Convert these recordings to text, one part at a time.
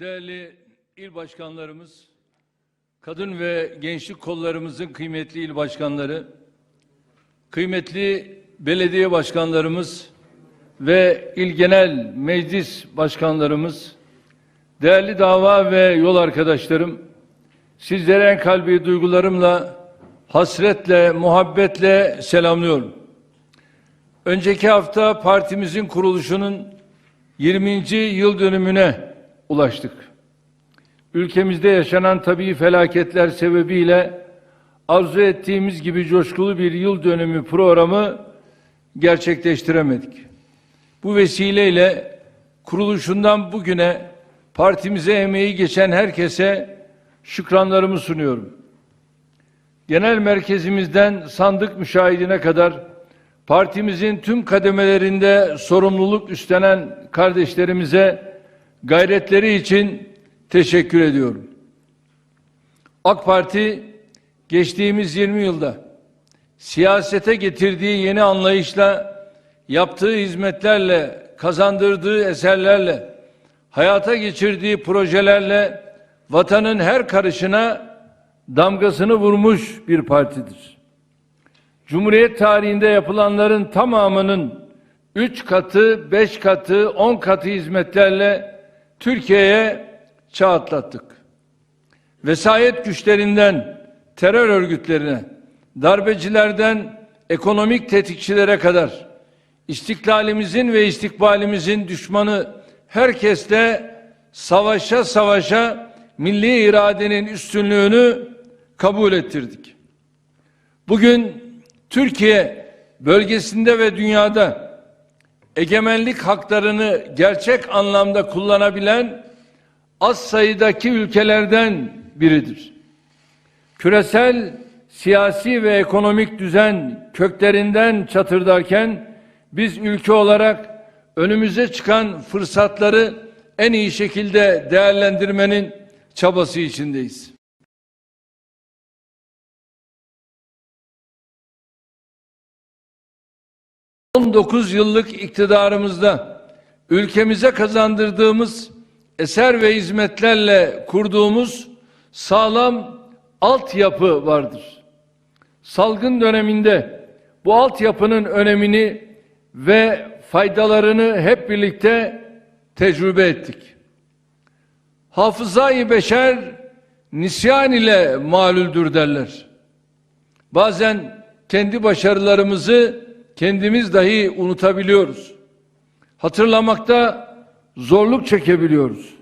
Değerli il başkanlarımız, kadın ve gençlik kollarımızın kıymetli il başkanları, kıymetli belediye başkanlarımız ve il genel meclis başkanlarımız, değerli dava ve yol arkadaşlarım, sizlere en kalbi duygularımla, hasretle, muhabbetle selamlıyorum. Önceki hafta partimizin kuruluşunun 20. yıl dönümüne ulaştık. Ülkemizde yaşanan tabii felaketler sebebiyle arzu ettiğimiz gibi coşkulu bir yıl dönümü programı gerçekleştiremedik. Bu vesileyle kuruluşundan bugüne partimize emeği geçen herkese şükranlarımı sunuyorum. Genel merkezimizden sandık müşahidine kadar partimizin tüm kademelerinde sorumluluk üstlenen kardeşlerimize gayretleri için teşekkür ediyorum. AK Parti geçtiğimiz 20 yılda siyasete getirdiği yeni anlayışla yaptığı hizmetlerle, kazandırdığı eserlerle, hayata geçirdiği projelerle vatanın her karışına damgasını vurmuş bir partidir. Cumhuriyet tarihinde yapılanların tamamının üç katı, beş katı, on katı hizmetlerle Türkiye'ye çağ atlattık. Vesayet güçlerinden terör örgütlerine, darbecilerden ekonomik tetikçilere kadar istiklalimizin ve istikbalimizin düşmanı herkesle savaşa savaşa milli iradenin üstünlüğünü kabul ettirdik. Bugün Türkiye bölgesinde ve dünyada egemenlik haklarını gerçek anlamda kullanabilen az sayıdaki ülkelerden biridir. Küresel siyasi ve ekonomik düzen köklerinden çatırdarken biz ülke olarak önümüze çıkan fırsatları en iyi şekilde değerlendirmenin çabası içindeyiz. ...19 yıllık iktidarımızda... ...ülkemize kazandırdığımız... ...eser ve hizmetlerle kurduğumuz... ...sağlam altyapı vardır. Salgın döneminde... ...bu altyapının önemini... ...ve faydalarını hep birlikte... ...tecrübe ettik. Hafızayı beşer... ...nisyan ile malüldür derler. Bazen kendi başarılarımızı kendimiz dahi unutabiliyoruz. Hatırlamakta zorluk çekebiliyoruz.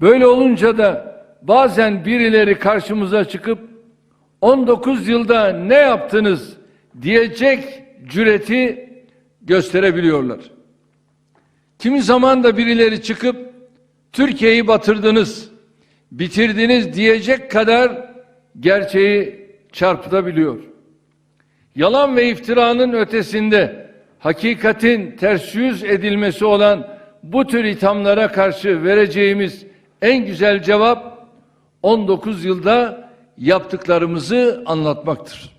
Böyle olunca da bazen birileri karşımıza çıkıp 19 yılda ne yaptınız diyecek cüreti gösterebiliyorlar. Kimi zaman da birileri çıkıp Türkiye'yi batırdınız, bitirdiniz diyecek kadar gerçeği çarpıtabiliyor. Yalan ve iftiranın ötesinde hakikatin ters yüz edilmesi olan bu tür ithamlara karşı vereceğimiz en güzel cevap 19 yılda yaptıklarımızı anlatmaktır.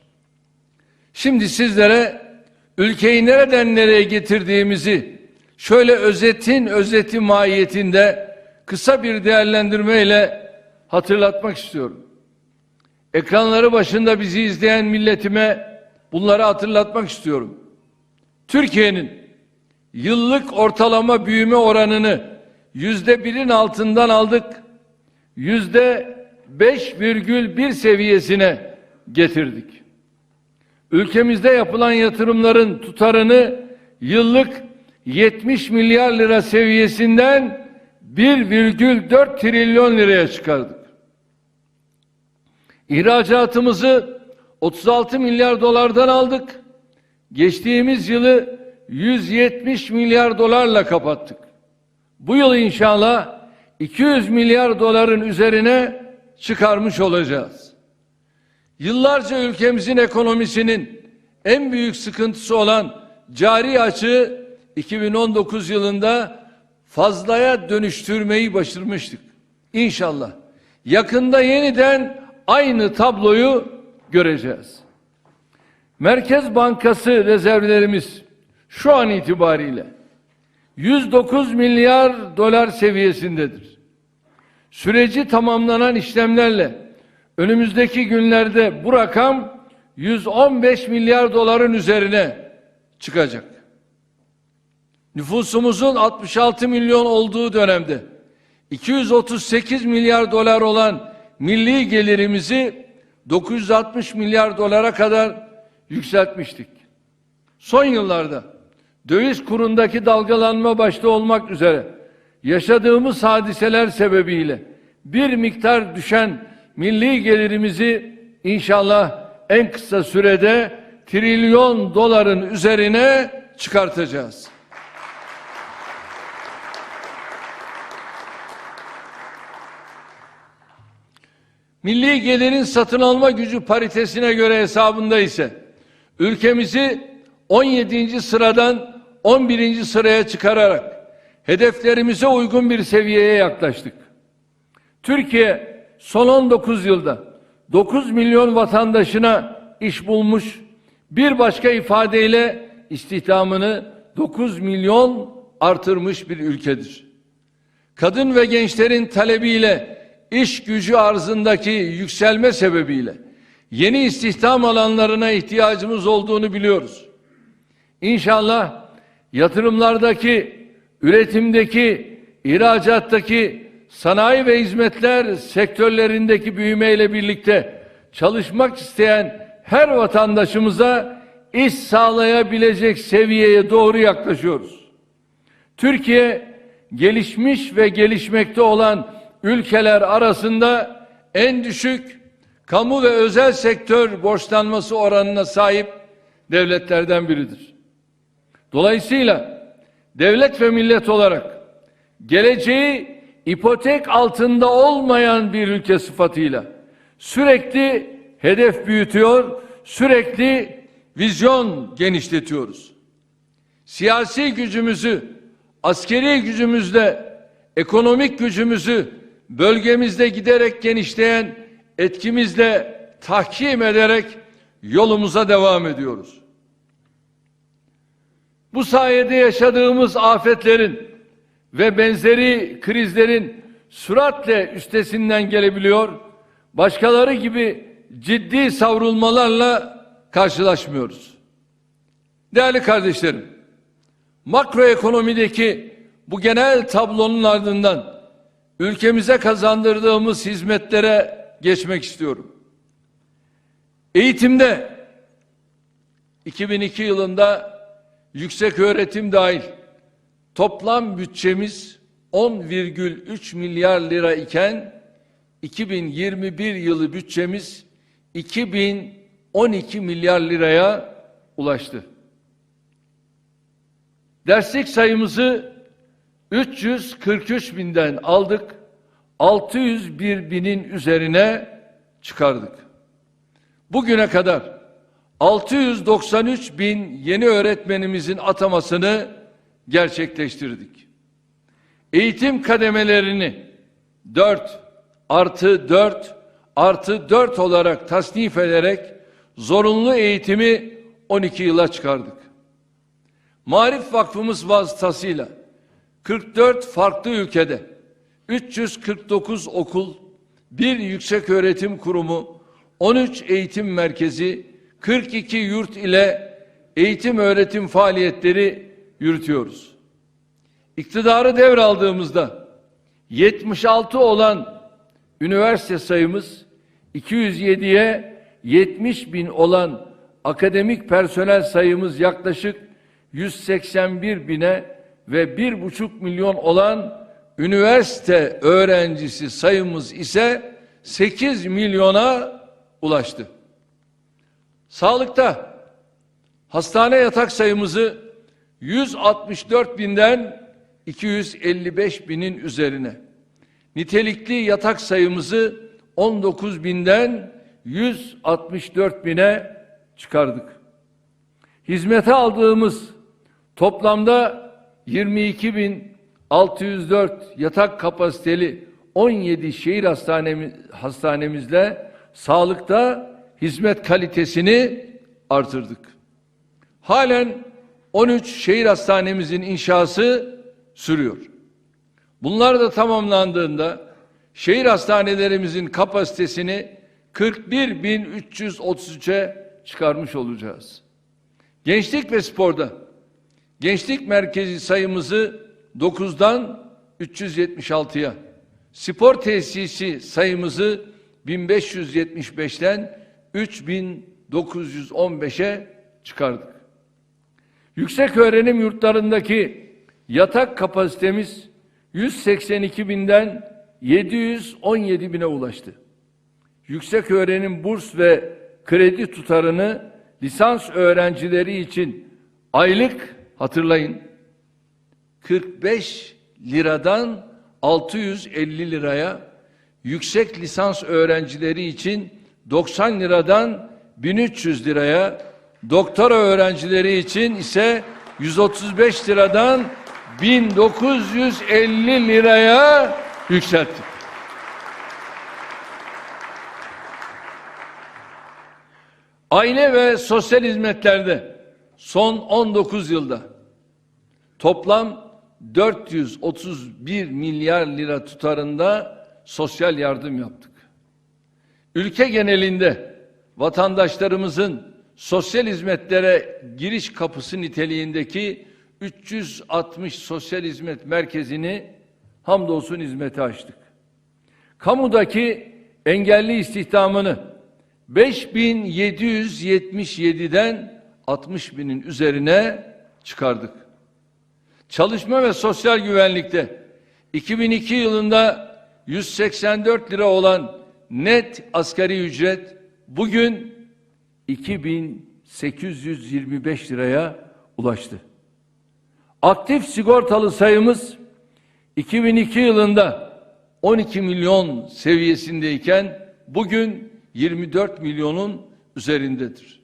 Şimdi sizlere ülkeyi nereden nereye getirdiğimizi şöyle özetin özeti mahiyetinde kısa bir değerlendirmeyle hatırlatmak istiyorum. Ekranları başında bizi izleyen milletime bunları hatırlatmak istiyorum. Türkiye'nin yıllık ortalama büyüme oranını yüzde birin altından aldık. Yüzde beş virgül bir seviyesine getirdik. Ülkemizde yapılan yatırımların tutarını yıllık 70 milyar lira seviyesinden 1,4 trilyon liraya çıkardık. İhracatımızı 36 milyar dolardan aldık. Geçtiğimiz yılı 170 milyar dolarla kapattık. Bu yıl inşallah 200 milyar doların üzerine çıkarmış olacağız. Yıllarca ülkemizin ekonomisinin en büyük sıkıntısı olan cari açığı 2019 yılında fazlaya dönüştürmeyi başarmıştık. İnşallah yakında yeniden aynı tabloyu göreceğiz. Merkez Bankası rezervlerimiz şu an itibariyle 109 milyar dolar seviyesindedir. Süreci tamamlanan işlemlerle önümüzdeki günlerde bu rakam 115 milyar doların üzerine çıkacak. Nüfusumuzun 66 milyon olduğu dönemde 238 milyar dolar olan milli gelirimizi 960 milyar dolara kadar yükseltmiştik. Son yıllarda döviz kurundaki dalgalanma başta olmak üzere yaşadığımız hadiseler sebebiyle bir miktar düşen milli gelirimizi inşallah en kısa sürede trilyon doların üzerine çıkartacağız. Milli gelirin satın alma gücü paritesine göre hesabında ise ülkemizi 17. sıradan 11. sıraya çıkararak hedeflerimize uygun bir seviyeye yaklaştık. Türkiye son 19 yılda 9 milyon vatandaşına iş bulmuş, bir başka ifadeyle istihdamını 9 milyon artırmış bir ülkedir. Kadın ve gençlerin talebiyle iş gücü arzındaki yükselme sebebiyle yeni istihdam alanlarına ihtiyacımız olduğunu biliyoruz. İnşallah yatırımlardaki, üretimdeki, ihracattaki, sanayi ve hizmetler sektörlerindeki büyümeyle birlikte çalışmak isteyen her vatandaşımıza iş sağlayabilecek seviyeye doğru yaklaşıyoruz. Türkiye gelişmiş ve gelişmekte olan ülkeler arasında en düşük kamu ve özel sektör borçlanması oranına sahip devletlerden biridir. Dolayısıyla devlet ve millet olarak geleceği ipotek altında olmayan bir ülke sıfatıyla sürekli hedef büyütüyor, sürekli vizyon genişletiyoruz. Siyasi gücümüzü, askeri gücümüzle, ekonomik gücümüzü bölgemizde giderek genişleyen etkimizle tahkim ederek yolumuza devam ediyoruz. Bu sayede yaşadığımız afetlerin ve benzeri krizlerin süratle üstesinden gelebiliyor, başkaları gibi ciddi savrulmalarla karşılaşmıyoruz. Değerli kardeşlerim, makroekonomideki bu genel tablonun ardından ülkemize kazandırdığımız hizmetlere geçmek istiyorum. Eğitimde 2002 yılında yüksek öğretim dahil toplam bütçemiz 10,3 milyar lira iken 2021 yılı bütçemiz 2012 milyar liraya ulaştı. Derslik sayımızı 343 binden aldık, 601 binin üzerine çıkardık. Bugüne kadar 693 bin yeni öğretmenimizin atamasını gerçekleştirdik. Eğitim kademelerini 4 artı 4 artı 4 olarak tasnif ederek zorunlu eğitimi 12 yıla çıkardık. Marif Vakfımız vasıtasıyla 44 farklı ülkede 349 okul, bir yüksek öğretim kurumu, 13 eğitim merkezi, 42 yurt ile eğitim öğretim faaliyetleri yürütüyoruz. İktidarı devraldığımızda 76 olan üniversite sayımız 207'ye 70 bin olan akademik personel sayımız yaklaşık 181 bine ve bir buçuk milyon olan üniversite öğrencisi sayımız ise 8 milyona ulaştı. Sağlıkta hastane yatak sayımızı 164 binden 255 binin üzerine, nitelikli yatak sayımızı 19 binden 164 bine çıkardık. Hizmete aldığımız toplamda 22.604 yatak kapasiteli 17 şehir hastanemiz, hastanemizle sağlıkta hizmet kalitesini artırdık. Halen 13 şehir hastanemizin inşası sürüyor. Bunlar da tamamlandığında şehir hastanelerimizin kapasitesini 41.333'e çıkarmış olacağız. Gençlik ve sporda gençlik merkezi sayımızı 9'dan 376'ya, spor tesisi sayımızı 1575'ten 3915'e çıkardık. Yüksek öğrenim yurtlarındaki yatak kapasitemiz 182 binden 717 bine ulaştı. Yüksek öğrenim burs ve kredi tutarını lisans öğrencileri için aylık hatırlayın 45 liradan 650 liraya yüksek lisans öğrencileri için 90 liradan 1300 liraya doktora öğrencileri için ise 135 liradan 1950 liraya yükselttik. Aile ve sosyal hizmetlerde son 19 yılda toplam 431 milyar lira tutarında sosyal yardım yaptık. Ülke genelinde vatandaşlarımızın sosyal hizmetlere giriş kapısı niteliğindeki 360 sosyal hizmet merkezini hamdolsun hizmete açtık. Kamudaki engelli istihdamını 5777'den 60 binin üzerine çıkardık. Çalışma ve sosyal güvenlikte 2002 yılında 184 lira olan net asgari ücret bugün 2825 liraya ulaştı. Aktif sigortalı sayımız 2002 yılında 12 milyon seviyesindeyken bugün 24 milyonun üzerindedir.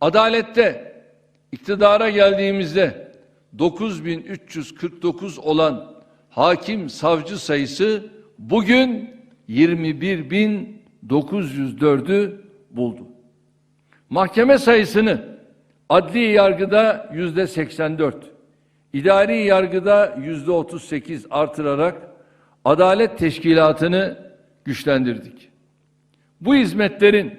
Adalette iktidara geldiğimizde 9349 olan hakim savcı sayısı bugün 21904'ü buldu. Mahkeme sayısını adli yargıda yüzde 84, idari yargıda yüzde 38 artırarak adalet teşkilatını güçlendirdik. Bu hizmetlerin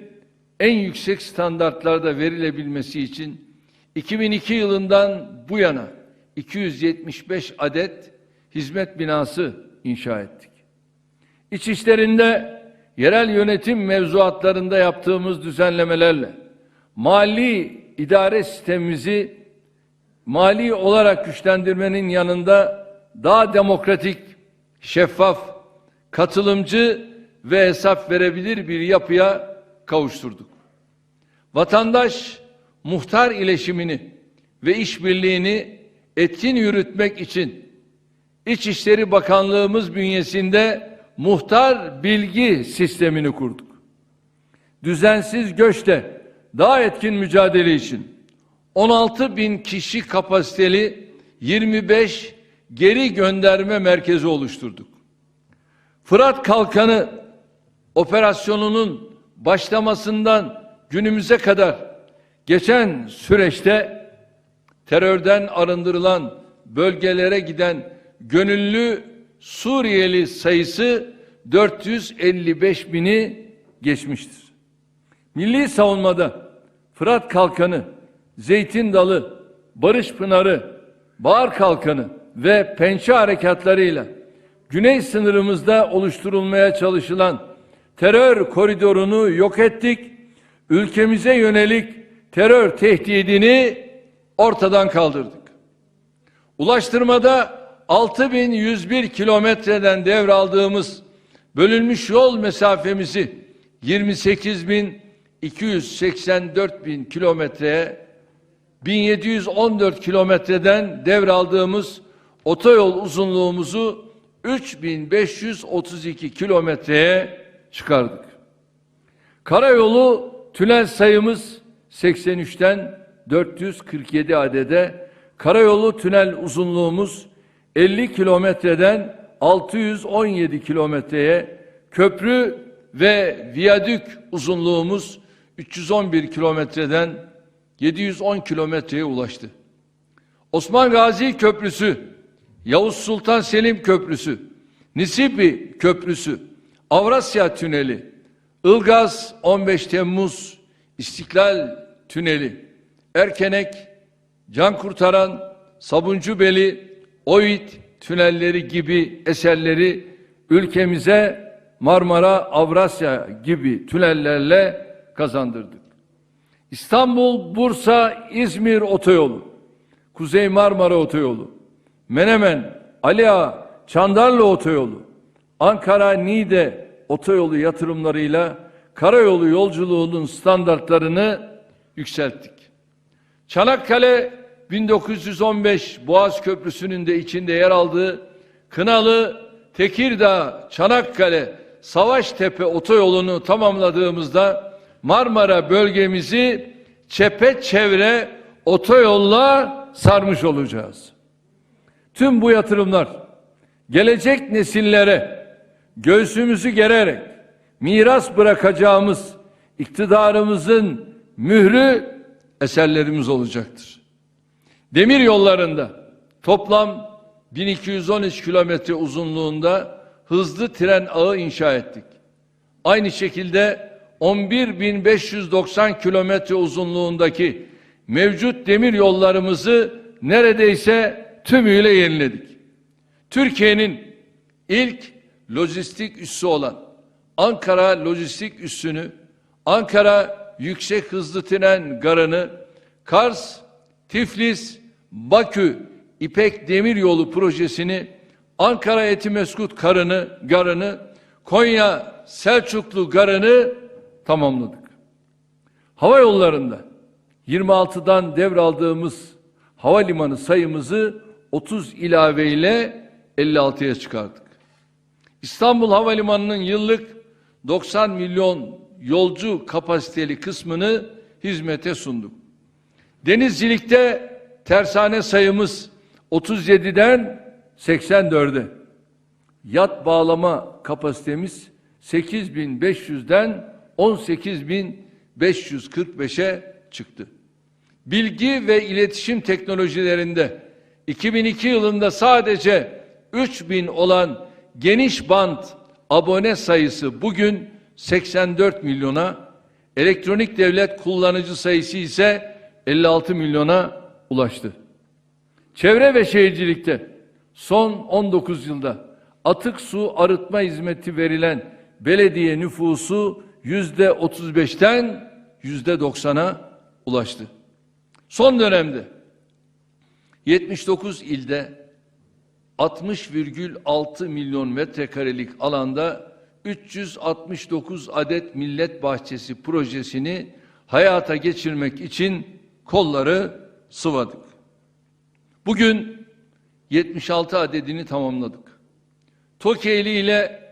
en yüksek standartlarda verilebilmesi için 2002 yılından bu yana 275 adet hizmet binası inşa ettik. İçişlerinde yerel yönetim mevzuatlarında yaptığımız düzenlemelerle mali idare sistemimizi mali olarak güçlendirmenin yanında daha demokratik, şeffaf, katılımcı ve hesap verebilir bir yapıya kavuşturduk. Vatandaş muhtar ileşimini ve işbirliğini etkin yürütmek için İçişleri Bakanlığımız bünyesinde muhtar bilgi sistemini kurduk. Düzensiz göçte daha etkin mücadele için 16 bin kişi kapasiteli 25 geri gönderme merkezi oluşturduk. Fırat Kalkanı operasyonunun başlamasından günümüze kadar geçen süreçte terörden arındırılan bölgelere giden gönüllü Suriyeli sayısı 455 bini geçmiştir. Milli savunmada Fırat Kalkanı, Zeytin Dalı, Barış Pınarı, Bağır Kalkanı ve Pençe harekatlarıyla güney sınırımızda oluşturulmaya çalışılan terör koridorunu yok ettik. Ülkemize yönelik terör tehdidini ortadan kaldırdık. Ulaştırmada 6101 kilometreden devraldığımız bölünmüş yol mesafemizi 28.284 bin kilometreye 1714 kilometreden devraldığımız otoyol uzunluğumuzu 3532 kilometreye çıkardık. Karayolu tünel sayımız 83'ten 447 adede, karayolu tünel uzunluğumuz 50 kilometreden 617 kilometreye, köprü ve viyadük uzunluğumuz 311 kilometreden 710 kilometreye ulaştı. Osman Gazi Köprüsü, Yavuz Sultan Selim Köprüsü, Nisipi Köprüsü, Avrasya Tüneli, Ilgaz 15 Temmuz, İstiklal Tüneli, Erkenek, Can Kurtaran, Sabuncubeli, Oit tünelleri gibi eserleri ülkemize Marmara, Avrasya gibi tünellerle kazandırdık. İstanbul, Bursa, İzmir otoyolu, Kuzey Marmara otoyolu, Menemen, Ali Ağa, Çandarlı otoyolu, Ankara, Niğde otoyolu yatırımlarıyla karayolu yolculuğunun standartlarını yükselttik. Çanakkale 1915 Boğaz Köprüsü'nün de içinde yer aldığı Kınalı, Tekirdağ, Çanakkale, Savaştepe otoyolunu tamamladığımızda Marmara bölgemizi çepeçevre otoyolla sarmış olacağız. Tüm bu yatırımlar gelecek nesillere göğsümüzü gererek miras bırakacağımız iktidarımızın mührü eserlerimiz olacaktır. Demir yollarında toplam 1213 kilometre uzunluğunda hızlı tren ağı inşa ettik. Aynı şekilde 11.590 kilometre uzunluğundaki mevcut demir yollarımızı neredeyse tümüyle yeniledik. Türkiye'nin ilk lojistik üssü olan Ankara Lojistik Üssü'nü, Ankara Yüksek Hızlı Tren Garı'nı, Kars, Tiflis, Bakü İpek Demiryolu projesini, Ankara Etimeskut Karını, Garı'nı, Konya Selçuklu Garı'nı tamamladık. Hava yollarında 26'dan devraldığımız havalimanı sayımızı 30 ilave ile 56'ya çıkardık. İstanbul Havalimanı'nın yıllık 90 milyon yolcu kapasiteli kısmını hizmete sunduk. Denizcilikte tersane sayımız 37'den 84'e. Yat bağlama kapasitemiz 8500'den 18545'e çıktı. Bilgi ve iletişim teknolojilerinde 2002 yılında sadece 3000 olan geniş bant abone sayısı bugün 84 milyona, elektronik devlet kullanıcı sayısı ise 56 milyona ulaştı. Çevre ve şehircilikte son 19 yılda atık su arıtma hizmeti verilen belediye nüfusu yüzde 35'ten yüzde 90'a ulaştı. Son dönemde 79 ilde 60,6 milyon metrekarelik alanda 369 adet millet bahçesi projesini hayata geçirmek için kolları sıvadık. Bugün 76 adedini tamamladık. TOKİ ile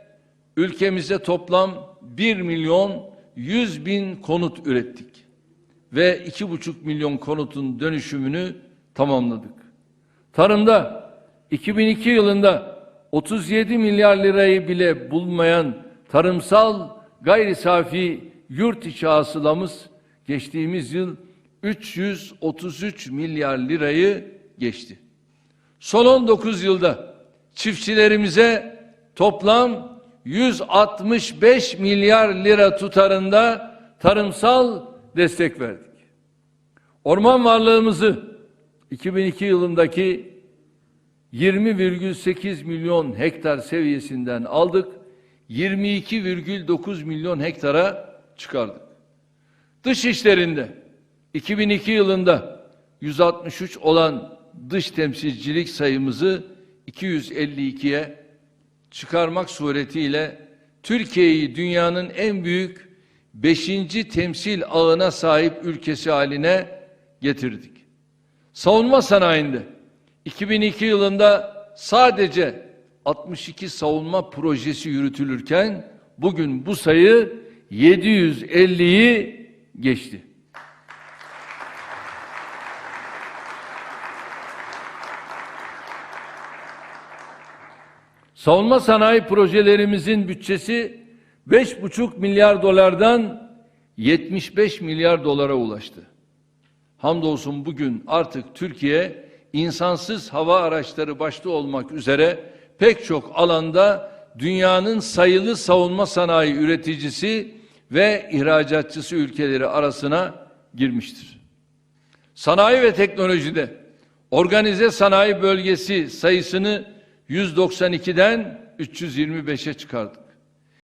ülkemize toplam 1 milyon 100 bin konut ürettik ve 2,5 milyon konutun dönüşümünü tamamladık. Tarımda 2002 yılında 37 milyar lirayı bile bulmayan tarımsal gayri safi yurt içi hasılamız geçtiğimiz yıl 333 milyar lirayı geçti. Son 19 yılda çiftçilerimize toplam 165 milyar lira tutarında tarımsal destek verdik. Orman varlığımızı 2002 yılındaki 20,8 milyon hektar seviyesinden aldık. 22,9 milyon hektara çıkardık. Dış işlerinde 2002 yılında 163 olan dış temsilcilik sayımızı 252'ye çıkarmak suretiyle Türkiye'yi dünyanın en büyük 5. temsil ağına sahip ülkesi haline getirdik. Savunma sanayinde 2002 yılında sadece 62 savunma projesi yürütülürken bugün bu sayı 750'yi geçti. Savunma sanayi projelerimizin bütçesi 5,5 milyar dolardan 75 milyar dolara ulaştı. Hamdolsun bugün artık Türkiye insansız hava araçları başta olmak üzere pek çok alanda dünyanın sayılı savunma sanayi üreticisi ve ihracatçısı ülkeleri arasına girmiştir. Sanayi ve teknolojide organize sanayi bölgesi sayısını 192'den 325'e çıkardık.